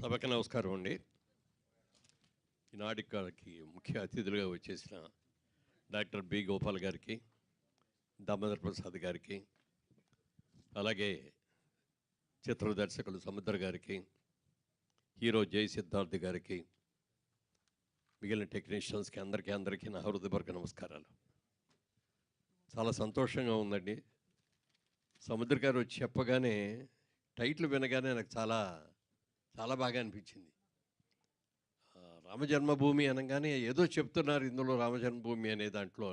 సభకి నమస్కారం అండి. ఈనాటి గారికి ముఖ్య అతిథులుగా వచ్చేసిన డాక్టర్ బి. గోపాల్ గారికి దామోదర్ ప్రసాద్ గారికి అలాగే చిత్ర దర్శకులు సముద్ర గారికి హీరో జై సిద్ధార్థ్ గారికి మిగిలిన టెక్నీషియన్స్కి అందరికీ అందరికీ నా హృదయపూర్వక నమస్కారాలు. చాలా సంతోషంగా ఉందండి. సముద్ర గారు వచ్చి చెప్పగానే టైటిల్ వినగానే నాకు చాలా చాలా బాగా అనిపించింది. రామజన్మభూమి అనగానే ఏదో చెప్తున్నారు ఇందులో రామజన్మభూమి అనే దాంట్లో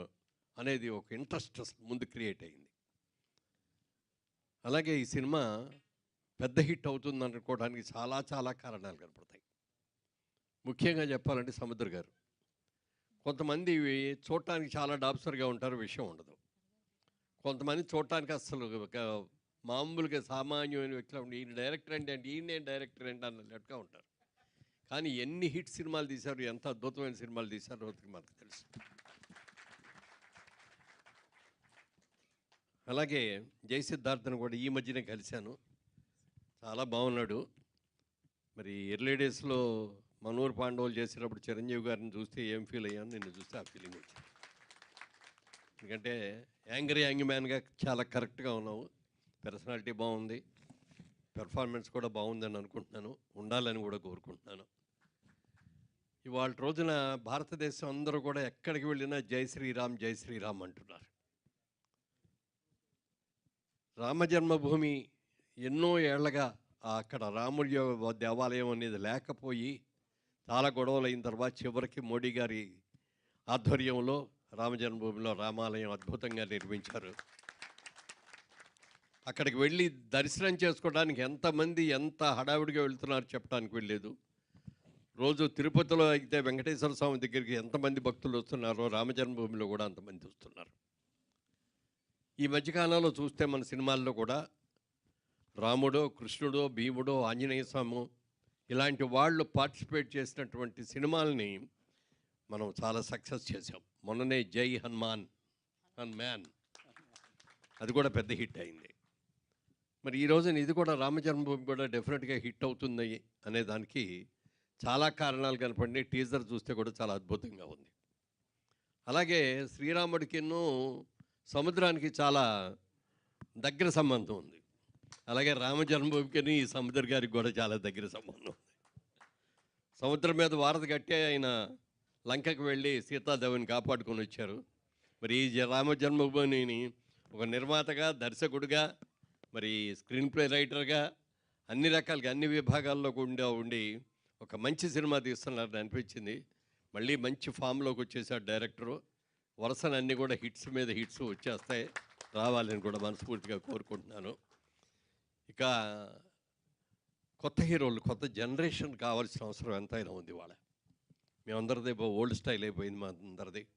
అనేది ఒక ఇంట్రెస్ట్ ముందు క్రియేట్ అయింది. అలాగే ఈ సినిమా పెద్ద హిట్ అవుతుంది అనుకోవడానికి చాలా చాలా కారణాలు కనపడతాయి. ముఖ్యంగా చెప్పాలంటే సముద్ర గారు. కొంతమంది చూడటానికి చాలా డాబ్సర్గా ఉంటారు విషయం ఉండదు. కొంతమంది చూడటానికి అస్సలు ఒక మామూలుగా సామాన్యమైన వ్యక్తులు ఈయన డైరెక్టర్ అంటే అంటే ఈయన డైరెక్టర్ అంటే అన్నట్టుగా ఉంటారు. కానీ ఎన్ని హిట్ సినిమాలు తీశారు ఎంత అద్భుతమైన సినిమాలు తీశారో రోజుకి మనకు తెలుసు. అలాగే జై సిద్ధార్థను కూడా ఈ మధ్యనే కలిశాను. చాలా బాగున్నాడు. మరి ఎర్లీ డేస్లో మనోహర్ పాండవులు చేసేటప్పుడు చిరంజీవి గారిని చూస్తే ఏం ఫీల్ అయ్యాను? నిన్ను చూస్తే ఆ ఫీలింగ్ వచ్చింది. ఎందుకంటే యాంగ్రీ యాంగ్ మ్యాన్గా చాలా కరెక్ట్గా ఉన్నావు. పర్సనాలిటీ బాగుంది. పెర్ఫార్మెన్స్ కూడా బాగుందని అనుకుంటున్నాను. ఉండాలని కూడా కోరుకుంటున్నాను. ఇవాళ రోజున భారతదేశం అందరూ కూడా ఎక్కడికి వెళ్ళినా జై శ్రీరామ్ జై శ్రీరామ్ అంటున్నారు. రామజన్మభూమి ఎన్నో ఏళ్ళగా అక్కడ రాముడి దేవాలయం అనేది లేకపోయి చాలా గొడవలు అయిన తర్వాత చివరికి మోడీ గారి ఆధ్వర్యంలో రామజన్మభూమిలో రామాలయం అద్భుతంగా నిర్మించారు. అక్కడికి వెళ్ళి దర్శనం చేసుకోవడానికి ఎంతమంది ఎంత హడావిడిగా వెళ్తున్నారు చెప్పడానికి వెళ్ళలేదు రోజు తిరుపతిలో అయితే వెంకటేశ్వర స్వామి దగ్గరికి ఎంతమంది భక్తులు వస్తున్నారో రామజన్మభూమిలో కూడా అంతమంది వస్తున్నారు. ఈ మధ్యకాలంలో చూస్తే మన సినిమాల్లో కూడా రాముడో కృష్ణుడో భీముడో ఆంజనేయ స్వామి ఇలాంటి వాళ్ళు పార్టిసిపేట్ చేసినటువంటి సినిమాల్ని మనం చాలా సక్సెస్ చేసాం మొన్ననే జై హనుమాన్ హనుమాన్. అది కూడా పెద్ద హిట్ అయింది. మరి ఈ రోజున ఇది కూడా రామజన్మభూమి కూడా డెఫినెట్గా హిట్ అవుతుంది అనే దానికి చాలా కారణాలు కనపడి టీజర్ చూస్తే కూడా చాలా అద్భుతంగా ఉంది. అలాగే శ్రీరాముడికిను సముద్రానికి చాలా దగ్గర సంబంధం ఉంది. అలాగే రామజన్మభూమికి ఈ సముద్ర గారికి కూడా చాలా దగ్గర సంబంధం ఉంది. సముద్రం మీద వారధ కట్టే ఆయన లంకకు వెళ్ళి సీతాదేవిని కాపాడుకొని వచ్చారు. మరి ఈ జ- రామ జన్మభూమిని ఒక నిర్మాతగా దర్శకుడిగా మరి స్క్రీన్ ప్లే రైటర్గా అన్ని రకాలుగా అన్ని విభాగాల్లో కూడా ఉండి ఒక మంచి సినిమా తీస్తున్నారని అనిపించింది. మళ్ళీ మంచి ఫామ్లోకి వచ్చేసాడు డైరెక్టరు. వరుసలన్నీ కూడా హిట్స్ మీద హిట్స్ వచ్చేస్తాయి. రావాలని కూడా మనస్ఫూర్తిగా కోరుకుంటున్నాను. ఇక కొత్త హీరోలు కొత్త జనరేషన్ కావాల్సిన అవసరం ఎంతైనా ఉంది వాళ్ళ మేమందరిది ఓల్డ్ స్టైల్ అయిపోయింది మా అందరిది.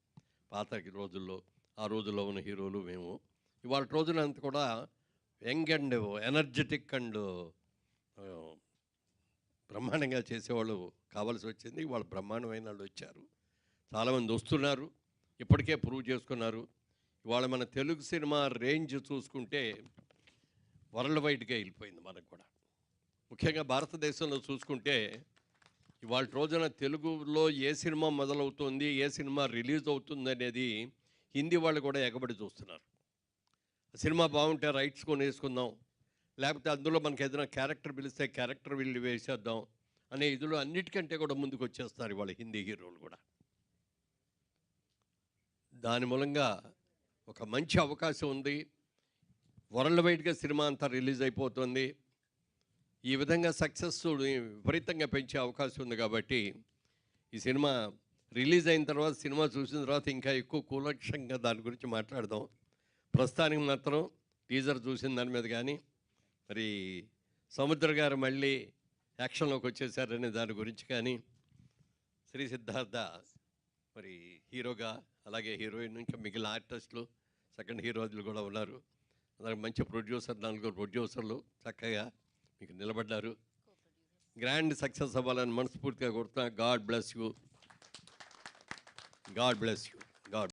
పాత రోజుల్లో ఆ రోజుల్లో ఉన్న హీరోలు మేము. ఇవాళ రోజున అంత కూడా యంగ్ అండ్ ఎనర్జెటిక్ అండ్ బ్రహ్మాండంగా చేసేవాళ్ళు కావాల్సి వచ్చింది. వాళ్ళు బ్రహ్మాండమైన వాళ్ళు వచ్చారు. చాలామంది వస్తున్నారు. ఇప్పటికే ప్రూవ్ చేసుకున్నారు. ఇవాళ మన తెలుగు సినిమా రేంజ్ చూసుకుంటే వరల్డ్ వైడ్గా వెళ్ళిపోయింది మనకు కూడా. ముఖ్యంగా భారతదేశంలో చూసుకుంటే ఇవాళ రోజున తెలుగులో ఏ సినిమా మొదలవుతుంది ఏ సినిమా రిలీజ్ అవుతుంది అనేది హిందీ వాళ్ళు కూడా ఎగబడి చూస్తున్నారు. సినిమా బాగుంటే రైట్స్ కొనేసుకుందాం. లేకపోతే అందులో మనకి ఏదైనా క్యారెక్టర్ పిలిస్తే క్యారెక్టర్ వీళ్ళు వేసేద్దాం అనే ఇదిలో అన్నిటికంటే కూడా ముందుకు వచ్చేస్తారు ఇవాళ హిందీ హీరోలు కూడా. దాని మూలంగా ఒక మంచి అవకాశం ఉంది. వరల్డ్ వైడ్గా సినిమా అంతా రిలీజ్ అయిపోతుంది. ఈ విధంగా సక్సెస్ విపరీతంగా పెంచే అవకాశం ఉంది కాబట్టి ఈ సినిమా రిలీజ్ అయిన తర్వాత సినిమా చూసిన తర్వాత ఇంకా ఎక్కువ కూలక్షంగా దాని గురించి మాట్లాడదాం. ప్రస్తుతానికి మాత్రం టీజర్ చూసిన దాని మీద కానీ మరి సముద్ర గారు మళ్ళీ యాక్షన్లోకి వచ్చేసారనే దాని గురించి కానీ శ్రీ సిద్ధార్థ మరి హీరోగా అలాగే హీరోయిన్ ఇంకా మిగిలిన ఆర్టిస్టులు సెకండ్ హీరోలు కూడా ఉన్నారు. అలాగే మంచి ప్రొడ్యూసర్ నలుగురు ప్రొడ్యూసర్లు చక్కగా మీకు నిలబడ్డారు. గ్రాండ్ సక్సెస్ అవ్వాలని మనస్ఫూర్తిగా కోరుతున్నా. God bless you. God bless you.